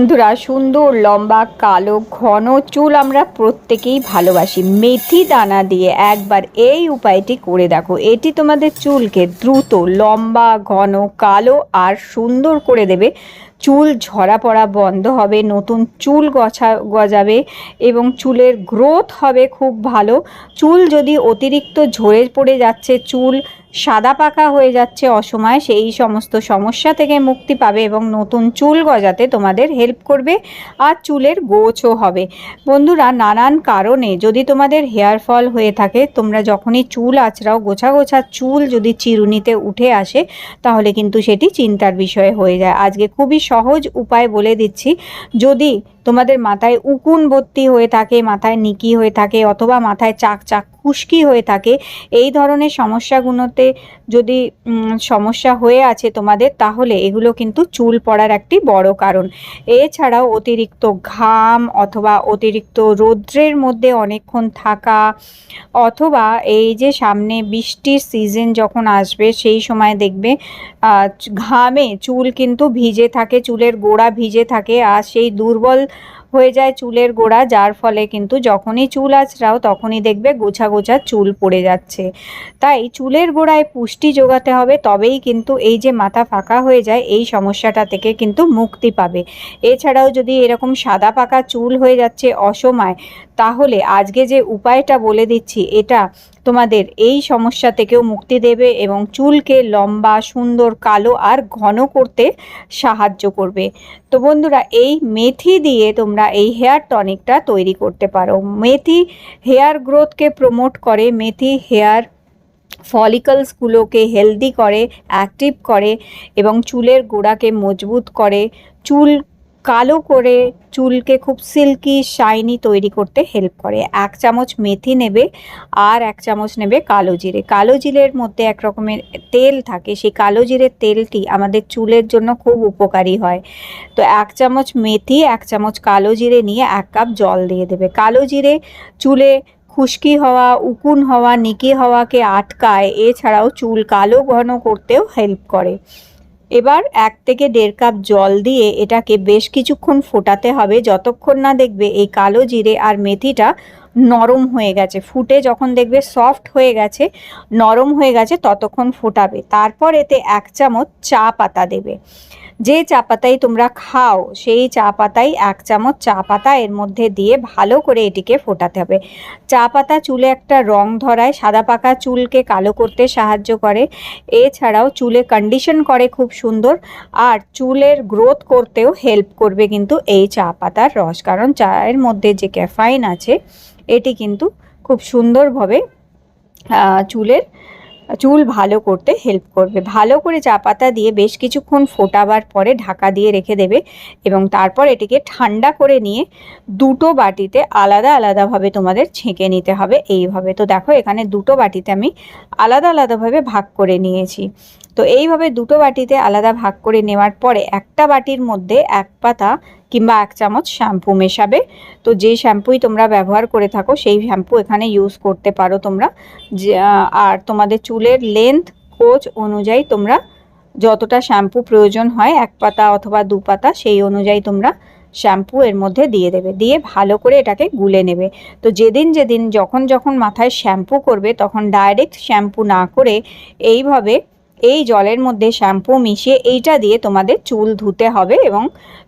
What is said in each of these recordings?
বন্ধুরা, সুন্দর, লম্বা, কালো, ঘন চুল আমরা প্রত্যেকেই ভালোবাসি। মেথি দানা দিয়ে একবার এই উপায়টি করে দেখো। এটি তোমাদের চুলকে দ্রুত, লম্বা, ঘন, কালো আর সুন্দর করে দেবে। চুল ঝরা পড়া বন্ধ হবে, নতুন চুল গছা, গজাবে এবং চুলের গ্রোথ হবে খুব ভালো। চুল যদি অতিরিক্ত ঝরে পড়ে যাচ্ছে, চুল সাদা পাকা হয়ে যাচ্ছে অসময়ে, সেই সমস্ত সমস্যা থেকে মুক্তি পাবে এবং নতুন চুল গজাতে তোমাদের হেল্প করবে আর চুলের গোছও হবে। বন্ধুরা, নানান কারণে যদি তোমাদের হেয়ার ফল হয়ে থাকে, তোমরা যখনই চুল আঁচড়াও, গোছা গোছা চুল যদি চিরুনিতে উঠে আসে, তাহলে কিন্তু সেটি চিন্তার বিষয় হয়ে যায়। আজকে খুবই সহজ উপায় বলে দিচ্ছি। যদি তোমাদের মাথায় উকুন ভর্তি হয়ে থাকে, মাথায় নিকি হয়ে থাকে, অথবা মাথায় চাক চাক খুশকি হয়ে থাকে। এই ধরনের সমস্যাগুলোতে যদি সমস্যা হয়ে আছে তোমাদের, তাহলে এগুলো কিন্তু চুল পড়ার একটি বড় কারণ। এছাড়াও অতিরিক্ত ঘাম অথবা অতিরিক্ত রৌদ্রের মধ্যে অনেকক্ষণ থাকা অথবা এই যে সামনে বৃষ্টির সিজন যখন আসবে, সেই সময় দেখবে ঘামে চুল কিন্তু ভিজে থাকে, চুলের গোড়া ভিজে থাকে, আর সেই দুর্বল হয়ে যায় চুলের গোড়া, যার ফলে কিন্তু যখনই চুল আঁচড়াও তখনই দেখবে গোছা গোছা চুল পড়ে যাচ্ছে। তাই চুলের গোড়ায় পুষ্টি যোগাতে হবে, তবেই কিন্তু এই যে মাথা ফাঁকা হয়ে যায়, এই সমস্যাটা থেকে কিন্তু মুক্তি পাবে। এছাড়াও যদি এরকম সাদা পাকা চুল হয়ে যাচ্ছে অসময়, তাহলে আজকে যে উপায়টা বলে দিচ্ছি, এটা তোমাদের এই সমস্যা থেকেও মুক্তি দেবে এবং চুলকে লম্বা, সুন্দর, কালো আর ঘন করতে সাহায্য করবে। তো বন্ধুরা, এই মেথি দিয়ে তোমরা এই হেয়ার টনিকটা তৈরি করতে পারো। মেথি হেয়ার গ্রোথকে প্রমোট করে, মেথি হেয়ার ফলিকলসগুলোকে হেলদি করে, অ্যাক্টিভ করে এবং চুলের গোড়াকে মজবুত করে, চুল কালো করে চুলকে খুব সিল্কি শাইনি তৈরি করতে হেল্প করে। এক চামচ মেথি নেবে আর এক চামচ নেবে কালো জিরে। কালো জিরের মধ্যে এক রকমের তেল থাকে, সেই কালো জিরের তেলটি আমাদের চুলের জন্য খুব উপকারী হয়। তো এক চামচ মেথি, এক চামচ কালো জিরে নিয়ে এক কাপ জল দিয়ে দেবে। কালো জিরে চুলে খুশকি হওয়া, উকুন হওয়া, নিকি হওয়াকে আটকায়, এছাড়াও চুল কালো ঘন করতেও হেল্প করে। এবার এক থেকে দেড় কাপ জল দিয়ে এটাকে বেশ কিছুক্ষণ ফোটাতে হবে। যতক্ষণ না দেখবে এই কালো জিরে আর মেথিটা নরম হয়ে গেছে। ফুটে যখন দেখবে সফট হয়ে গেছে, নরম হয়ে গেছে, ততক্ষণ ফোটাবে। তারপর এতে এক চামচ চা পাতা দেবে। যে চা পাতাই তোমরা খাও, সেই চা পাতাই এক চামচ চা পাতা এর মধ্যে দিয়ে ভালো করে এটিকে ফোটাতে হবে। চা পাতা চুলে একটা রং ধরায়, সাদা পাকা চুলকে কালো করতে সাহায্য করে। এছাড়াও চুলে কন্ডিশন করে খুব সুন্দর, আর চুলের গ্রোথ করতেও হেল্প করবে কিন্তু এই চা পাতার রস। কারণ চায়ের মধ্যে যে ক্যাফাইন আছে, এটি কিন্তু খুব সুন্দরভাবে চুলের চুল ভালো করতে হেল্প করবে। ভালো করে চা পাতা দিয়ে বেশ কিছুক্ষণ ফোটাবার পরে ঢাকা দিয়ে রেখে দেবে এবং তারপর এটিকে ঠান্ডা করে নিয়ে দুটো বাটিতে আলাদা আলাদাভাবে তোমাদের ছেঁকে নিতে হবে এইভাবে। তো দেখো এখানে দুটো বাটিতে আমি আলাদা আলাদাভাবে ভাগ করে নিয়েছি। তো এইভাবে দুটো বাটিতে আলাদা ভাগ করে নেওয়ার পরে একটা বাটির মধ্যে এক পাতা কিংবা এক চামচ শ্যাম্পু মেশাবে। তো যে শ্যাম্পুই তোমরা ব্যবহার করে থাকো, সেই শ্যাম্পু এখানে ইউজ করতে পারো তোমরা। আর তোমাদের চুলের লেন্থ কোচ অনুযায়ী তোমরা যতটা শ্যাম্পু প্রয়োজন হয়, এক পাতা অথবা দু পাতা, সেই অনুযায়ী তোমরা শ্যাম্পু এর মধ্যে দিয়ে দেবে। দিয়ে ভালো করে এটাকে গুলে নেবে। তো যেদিন যেদিন যখন যখন মাথায় শ্যাম্পু করবে, তখন ডাইরেক্ট শ্যাম্পু না করে এইভাবে এই জলের মধ্যে শ্যাম্পু মিশিয়ে এইটা দিয়ে তোমাদের চুল ধুতে হবে এবং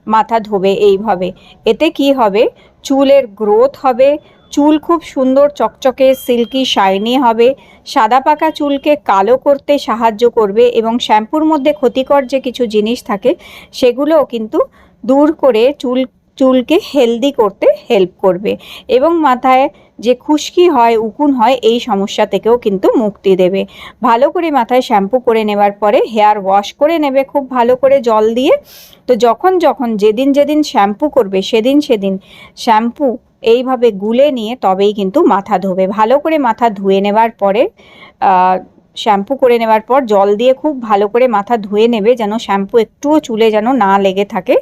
মাথা ধোবে এইভাবে। এতে কি হবে? চুলের গ্রোথ হবে, চুল খুব সুন্দর চকচকে সিল্কি শাইনি হবে, সাদা পাকা চুলকে কালো করতে সাহায্য করবে এবং শ্যাম্পুর মধ্যে ক্ষতিকর যে কিছু জিনিস থাকে, সেগুলোও কিন্তু দূর করে চুল, চুলকে হেলদি করতে হেল্প করবে। এবং মাথায় যে খুশকি হয়, উকুন হয়, এই সমস্যা থেকেও কিন্তু মুক্তি দেবে। ভালো করে মাথায় শ্যাম্পু করে নেবার পরে হেয়ার ওয়াশ করে নেবে, খুব ভালো করে জল দিয়ে। তো যখন যখন যেদিন যেদিন শ্যাম্পু করবে, সেদিন সেদিন শ্যাম্পু এইভাবে গুলে নিয়ে তবেই কিন্তু মাথা ধোবে। ভালো করে মাথা ধুয়ে নেবার পরে শ্যাম্পু করে নেবার পর জল দিয়ে খুব ভালো করে মাথা ধুয়ে নেবে যেন শ্যাম্পু একটুও চুলে যেন না লেগে থাকে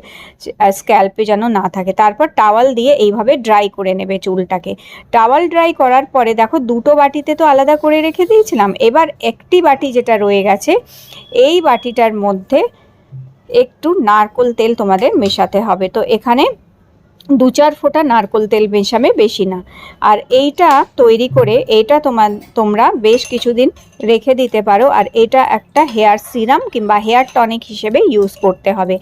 স্ক্যাল্পে যেন না থাকে। তারপর টাওয়াল দিয়ে এইভাবে ড্রাই করে নেবে চুলটাকে। টাওয়াল ড্রাই করার পরে দেখো দুটো বাটিতে তো আলাদা করে রেখে দিয়েছিলাম, এবার একটি বাটি যেটা রয়ে গেছে, এই বাটিটার মধ্যে একটু নারকোল তেল তোমাদের মেশাতে হবে। তো এখানে দু চার ফোঁটা নারকোল তেল মেশাবে বেশি না। আর এইটা তৈরি করে এইটা তোমার তোমরা বেশ কিছুদিন রেখে দিতে পারো। আর এটা একটা হেয়ার সিরাম কিংবা হেয়ার টনিক হিসেবে ইউজ করতে হবে।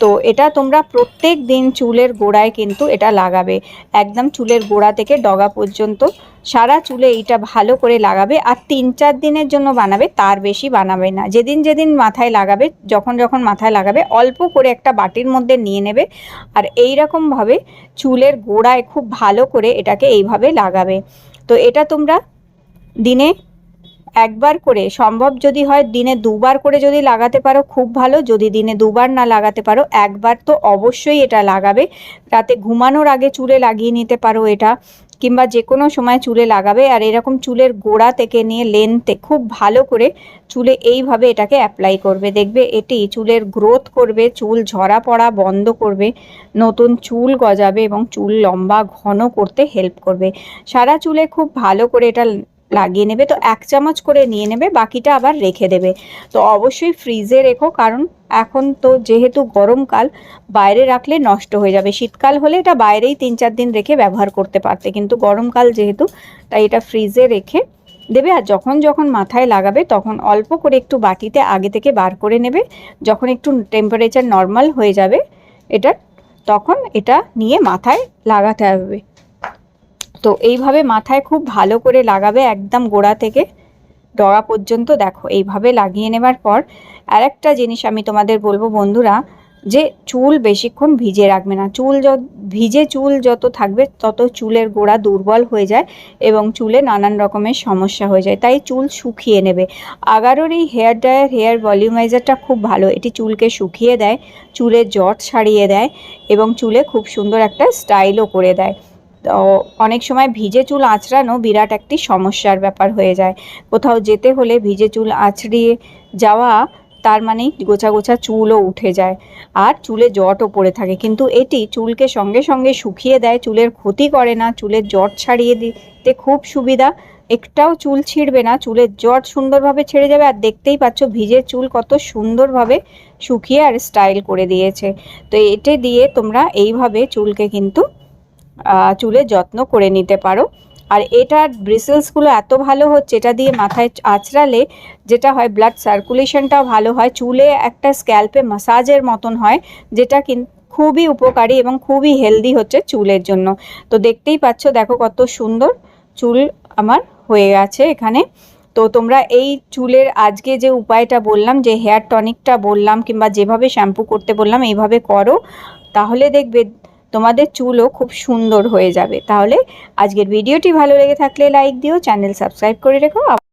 তো এটা তোমরা প্রত্যেক দিন চুলের গোড়ায় কিন্তু এটা লাগাবে। একদম চুলের গোড়া থেকে ডগা পর্যন্ত সারা চুলে এইটা ভালো করে লাগাবে। আর তিন চার দিনের জন্য বানাবে, তার বেশি বানাবে না। যেদিন যেদিন মাথায় লাগাবে, যখন যখন মাথায় লাগাবে, অল্প করে একটা বাটির মধ্যে নিয়ে নেবে। আর এই রকমভাবে চুলের গোড়ায় খুব ভালো করে এটাকে এইভাবে লাগাবে। তো এটা তোমরা দিনে একবার করে, সম্ভব যদি হয় দিনে দুবার করে যদি লাগাতে পারো, খুব ভালো। যদি দিনে দুবার না লাগাতে পারো, একবার তো অবশ্যই এটা লাগাবে। রাতে ঘুমানোর আগে চুলে লাগিয়ে নিতে পারো এটা। কিংবা যে কোনো সময় চুলে লাগাবে আর এরকম চুলের গোড়া থেকে নিয়ে লেন্থে খুব ভালো করে চুলে এইভাবে এটাকে অ্যাপ্লাই করবে। দেখবে এটি চুলের গ্রোথ করবে, চুল ঝরা পড়া বন্ধ করবে, নতুন চুল গজাবে এবং চুল লম্বা ঘন করতে হেল্প করবে। সারা চুলে খুব ভালো করে এটা লাগিয়ে নেবে। তো এক চামচ করে নিয়ে নেবে, বাকিটা আবার রেখে দেবে। তো অবশ্যই ফ্রিজে রেখো, কারণ এখন তো যেহেতু গরমকাল বাইরে রাখলে নষ্ট হয়ে যাবে। শীতকাল হলে এটা বাইরেই তিন চার দিন রেখে ব্যবহার করতে পারতে। কিন্তু গরমকাল যেহেতু, তাই এটা ফ্রিজে রেখে দেবে। আর যখন যখন মাথায় লাগাবে, তখন অল্প করে একটু বাটিতে আগে থেকে বার করে নেবে। যখন একটু টেম্পারেচার নর্মাল হয়ে যাবে, এটা, তখন এটা নিয়ে মাথায় লাগাতে হবে। তো এইভাবে মাথায় খুব ভালো করে লাগাবে একদম গোড়া থেকে ডগা পর্যন্ত, দেখো, এইভাবে লাগিয়ে নেবার পর আর একটা জিনিস আমি তোমাদের বলব বন্ধুরা, যে চুল বেশিক্ষণ ভিজে রাখবে না। চুল ভিজে চুল যত থাকবে তত চুলের গোড়া দুর্বল হয়ে যায় এবং চুলে নানান রকমের সমস্যা হয়ে যায়, তাই চুল শুকিয়ে নেবে। আগারোর এই হেয়ার ড্রায়ার, হেয়ার ভলিউমাইজারটা খুব ভালো, এটি চুলকে শুকিয়ে দেয় চুলের জট ছাড়িয়ে দেয় এবং চুলে খুব সুন্দর একটা স্টাইলও করে দেয়। তো অনেক সময় ভিজে চুল আঁচড়ানো বিরাট একটি সমস্যার ব্যাপার হয়ে যায়। কোথাও যেতে হলে ভিজে চুল আঁচড়িয়ে যাওয়া, তার মানে গোছা গোছা চুলও উঠে যায়। আর চুলে জটও পড়ে থাকে। কিন্তু এটি চুলকে সঙ্গে সঙ্গে শুকিয়ে দেয়, চুলের ক্ষতি করে না, চুলের জট ছাড়িয়ে দিতে খুব সুবিধা। একটাও চুল ছিঁড়বে না, চুলের জট সুন্দরভাবে ছেড়ে যাবে। আর দেখতেই পাচ্ছ, ভিজে চুল কত সুন্দরভাবে শুকিয়ে আর স্টাইল করে দিয়েছে। তো এটে দিয়ে তোমরা এইভাবে চুলকে কিন্তু চুলের যত্ন করে নিতে পারো। আর এটার ব্রিসেলসগুলো এত ভালো হচ্ছে, এটা দিয়ে মাথায় আঁচড়ালে যেটা হয় ব্লাড সার্কুলেশনটাও ভালো হয়। চুলে একটা স্ক্যাল্পে মাসাজের মতন হয়, যেটা কিন্তু খুবই উপকারী এবং খুবই হেলদি হচ্ছে চুলের জন্য। তো দেখতেই পাচ্ছ, দেখো কত সুন্দর চুল আমার হয়ে গেছে এখানে। তো তোমরা এই চুলের আজকে যে উপায়টা বললাম, যে হেয়ার টনিকটা বললাম কিংবা যেভাবে শ্যাম্পু করতে বললাম, এইভাবে করো। তাহলে দেখবে তোমাদের চুলও খুব সুন্দর হয়ে যাবে। তাহলে আজকের ভিডিওটি ভালো লেগে থাকলে লাইক দিও চ্যানেল সাবস্ক্রাইব করে রেখো।